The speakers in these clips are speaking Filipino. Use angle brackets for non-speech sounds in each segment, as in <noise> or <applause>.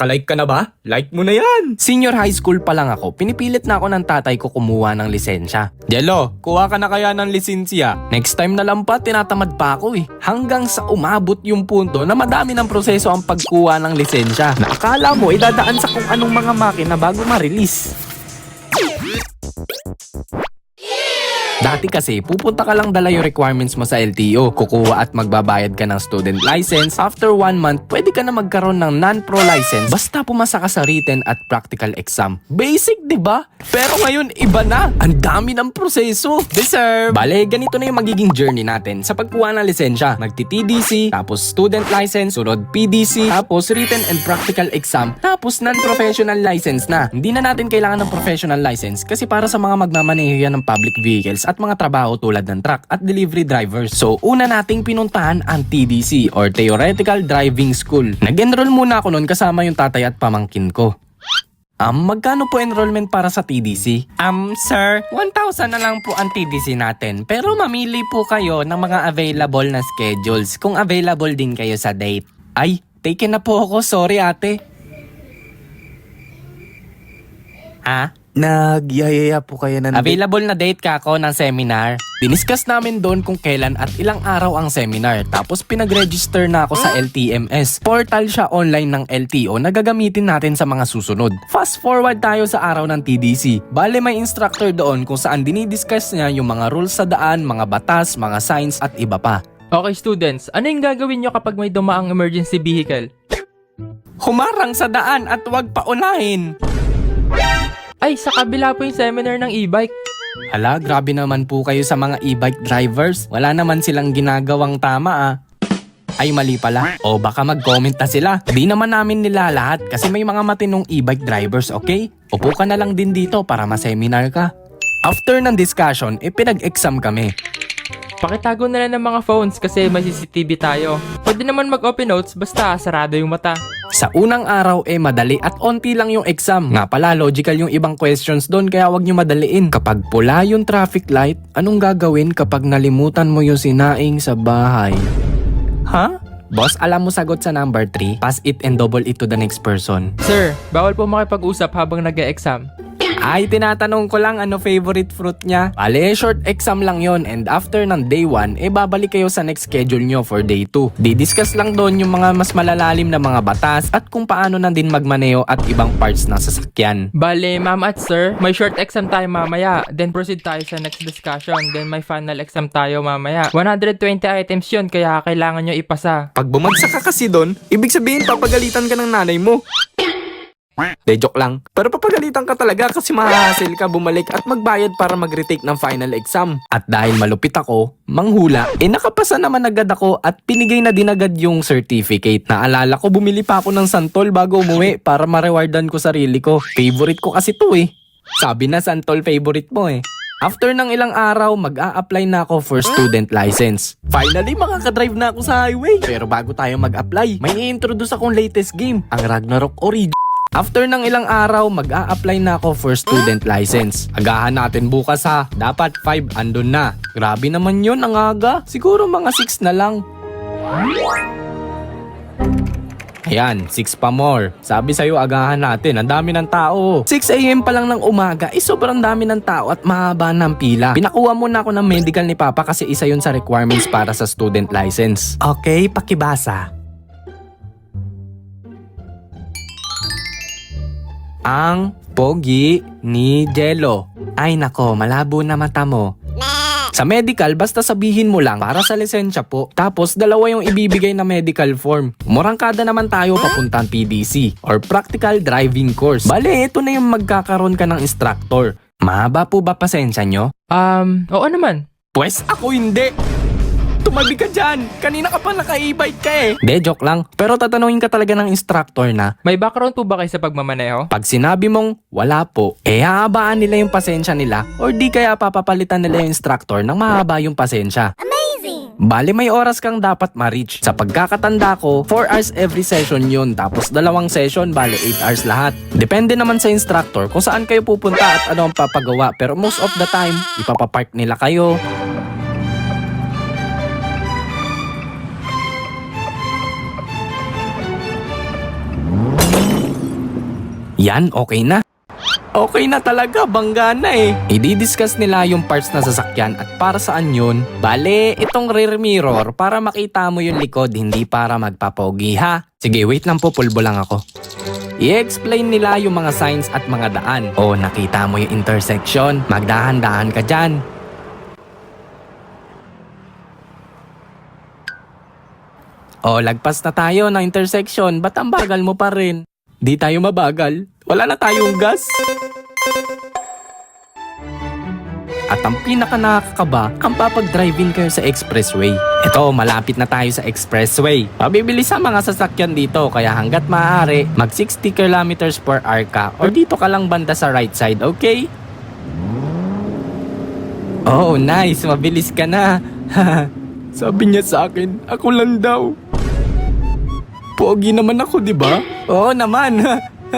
Nakalike ka na ba? Like mo na yan! Senior high school pa lang ako, pinipilit na ako ng tatay ko kumuha ng lisensya. Jello, kuha ka na kaya ng lisensya? Next time na lang pa, tinatamad pa ako eh. Hanggang sa umabot yung punto na madami ng proseso ang pagkuha ng lisensya. Na akala mo, idadaan sa kung anong mga makina bago ma-release. Dati kasi, pupunta ka lang dala yung requirements mo sa LTO, kukuha at magbabayad ka ng student license. After one month, pwede ka na magkaroon ng non-pro license basta pumasa ka sa written at practical exam. Basic, di ba? Pero ngayon, iba na. Ang dami ng proseso. Deserve! Bale, ganito na yung magiging journey natin sa pagkuha ng lisensya. Magti-TDC, tapos student license, sunod PDC, tapos written and practical exam, tapos non-professional license na. Hindi na natin kailangan ng professional license kasi para sa mga magmamaneho yan ng public vehicles at mga trabaho tulad ng truck at delivery drivers. So, una nating pinuntahan ang TDC or Theoretical Driving School. Nag-enroll muna ako noon kasama yung tatay at pamangkin ko. Um, magkano po enrollment para sa TDC? Um, sir, 1,000 na lang po ang TDC natin. Pero mamili po kayo ng mga available na schedules kung available din kayo sa date. Ay, taken na po ako. Sorry ate. Ha? Nagyayaya po kayo ng Available na date ka ako ng seminar. Diniscuss namin doon kung kailan at ilang araw ang seminar. Tapos pinag-register na ako sa LTMS. Portal siya online ng LTO na gagamitin natin sa mga susunod. Fast forward tayo sa araw ng TDC. Bale may instructor doon kung saan dinidiscuss niya yung mga rules sa daan, mga batas, mga signs at iba pa. Okay students, ano yung gagawin nyo kapag may dumaang emergency vehicle? Humarang sa daan at wag paunahin. Ay, sa kabila po yung seminar ng e-bike. Hala, grabe naman po kayo sa mga e-bike drivers. Wala naman silang ginagawang tama ah. Ay mali pala. O baka mag-comment na sila. Di naman namin nila lahat kasi may mga matinong e-bike drivers, okay? Upo ka na lang din dito para ma-seminar ka. After ng discussion, eh pinag-exam kami. Pakitago na lang ng mga phones kasi may CCTV tayo. Pwede naman mag-open notes basta sarado yung mata. Sa unang araw eh madali at onti lang yung exam. Nga pala logical yung ibang questions doon kaya wag nyo madaliin. Kapag pula yung traffic light, anong gagawin kapag nalimutan mo yung sinaing sa bahay? Ha? Boss, alam mo sagot sa number 3? Pass it and double it to the next person. Sir, bawal po makipag-usap habang nag-e-exam. Ay, tinatanong ko lang ano favorite fruit niya. Bale, short exam lang yon and after ng day 1, eh babalik kayo sa next schedule nyo for day 2. Di-discuss lang doon yung mga mas malalalim na mga batas at kung paano na din magmaneo at ibang parts ng sasakyan. Bale, ma'am at sir, may short exam tayo mamaya. Then proceed tayo sa next discussion. Then may final exam tayo mamaya. 120 items yun, kaya kailangan nyo ipasa. Pag bumagsak ka kasi doon, ibig sabihin papagalitan ka ng nanay mo. De joke lang. Pero papagalitan ka talaga kasi mahahasil ka bumalik at magbayad para mag-retake ng final exam. At dahil malupit ako, manghula, eh nakapasa naman agad ako at pinigay na din agad yung certificate. Naalala ko, bumili pa ako ng santol bago umuwi para ma-rewardan ko sarili ko. Favorite ko kasi to eh. Sabi na santol favorite mo eh. After ng ilang araw, mag-a-apply na ako for student license. Finally, makakadrive na ako sa highway. Pero bago tayo mag-apply, may i-introduce akong latest game, ang Ragnarok Origin. After ng ilang araw, mag-a-apply na ako for student license. Agahan natin bukas ha. Dapat 5 andun na. Grabe naman yun, ang aga. Siguro mga 6 na lang. Ayan, 6 pa more. Sabi sa'yo, agahan natin. Ang dami ng tao. 6 a.m. pa lang ng umaga, eh sobrang dami ng tao at mahaba ng pila. Pinakuha muna ako ng medical ni Papa kasi isa yun sa requirements para sa student license. Okay, pakibasa. Ang pogi ni Jello. Ay nako, malabo na mata mo. Sa medical, basta sabihin mo lang para sa lisensya po. Tapos dalawa yung ibibigay na medical form. Umurangkada naman tayo papuntang PDC or Practical Driving Course. Bale, ito na yung magkakaroon ka ng instructor. Mahaba po ba pasensya nyo? Um, oo naman. Pwes ako hindi. Tumabi ka dyan. Kanina ka pa naka-e-bike ka eh. De, joke lang. Pero tatanungin ka talaga ng instructor na, May background po ba kayo sa pagmamaneho? Pag sinabi mong wala po, eh haabaan nila yung pasensya nila or di kaya papapalitan nila yung instructor ng mahaba yung pasensya. Amazing! Bale may oras kang dapat ma-reach. Sa pagkakatanda ko, 4 hours every session yun. Tapos dalawang session, bale 8 hours lahat. Depende naman sa instructor kung saan kayo pupunta at ano ang papagawa. Pero most of the time, ipapapark nila kayo. Yan, okay na. Okay na talaga, bangga na eh. I-discuss nila yung parts na sasakyan at para saan yun. Bale, itong rear mirror para makita mo yung likod, hindi para magpapogi ha. Sige, wait lang po, pulbo lang ako. I-explain nila yung mga signs at mga daan. O, nakita mo yung intersection, magdahan-dahan ka dyan. O, lagpas na tayo ng intersection, ba't ang bagal mo pa rin? Di tayo mabagal, wala na tayong gas. At ang pinaka nakakaba, ang papag-drive-in kayo sa expressway. Ito, malapit na tayo sa expressway. Pabibilis ang mga sasakyan dito, kaya hanggat maaari, mag 60 kilometers per hour ka or dito ka lang banda sa right side, okay? Oh, nice. Mabilis ka na. <laughs> Sabi niya sa akin, ako lang daw. Pogi naman ako, di ba? Oo naman.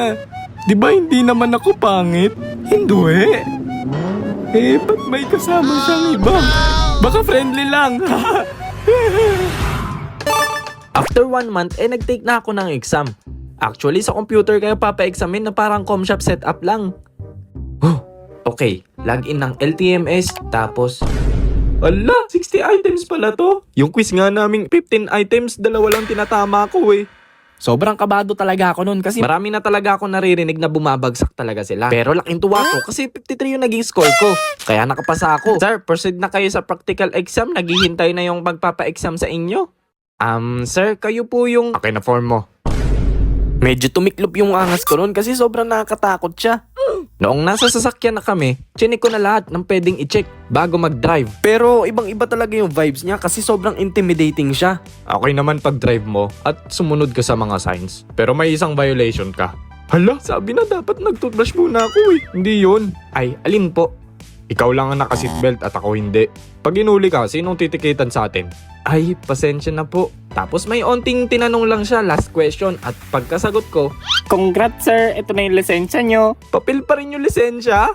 <laughs> di ba hindi naman ako pangit? Hindi. Eh, ba't may kasama siyang iba? Baka friendly lang. <laughs> After one month, eh nag-take na ako ng exam. Actually, sa computer kayo papa-examine na parang comshop setup lang. <gasps> Okay. Login ng LTMS, tapos... Ala, 60 items pala to. Yung quiz nga naming 15 items, dalawa lang tinatama ko eh. Sobrang kabado talaga ako noon kasi Marami na talaga ako naririnig na bumabagsak talaga sila. Pero laking tuwa ko kasi 53 yung naging score ko. Kaya nakapasa ako. Sir, proceed na kayo sa practical exam. Naghihintay na yung magpapa-exam sa inyo. Um, sir, kayo po yung... Okay na form mo. medyo tumiklop yung angas ko noon kasi sobrang nakakatakot siya. Noong nasa sasakyan na kami, chinik ko na lahat ng pwedeng i-check bago mag-drive. Pero ibang-iba talaga yung vibes niya kasi sobrang intimidating siya. Okay naman pag-drive mo at sumunod ka sa mga signs. Pero may isang violation ka. Hala, sabi na dapat nag-toothbrush muna ako eh. Hindi yun. Ay, alin po? Ikaw lang ang naka-seatbelt at ako hindi. Pag inuli ka, sinong titikitan sa atin? Ay, pasensya na po. Tapos may onting tinanong lang siya, last question. At pagkasagot ko, Congrats sir, ito na yung lisensya nyo. papel pa rin yung lisensya?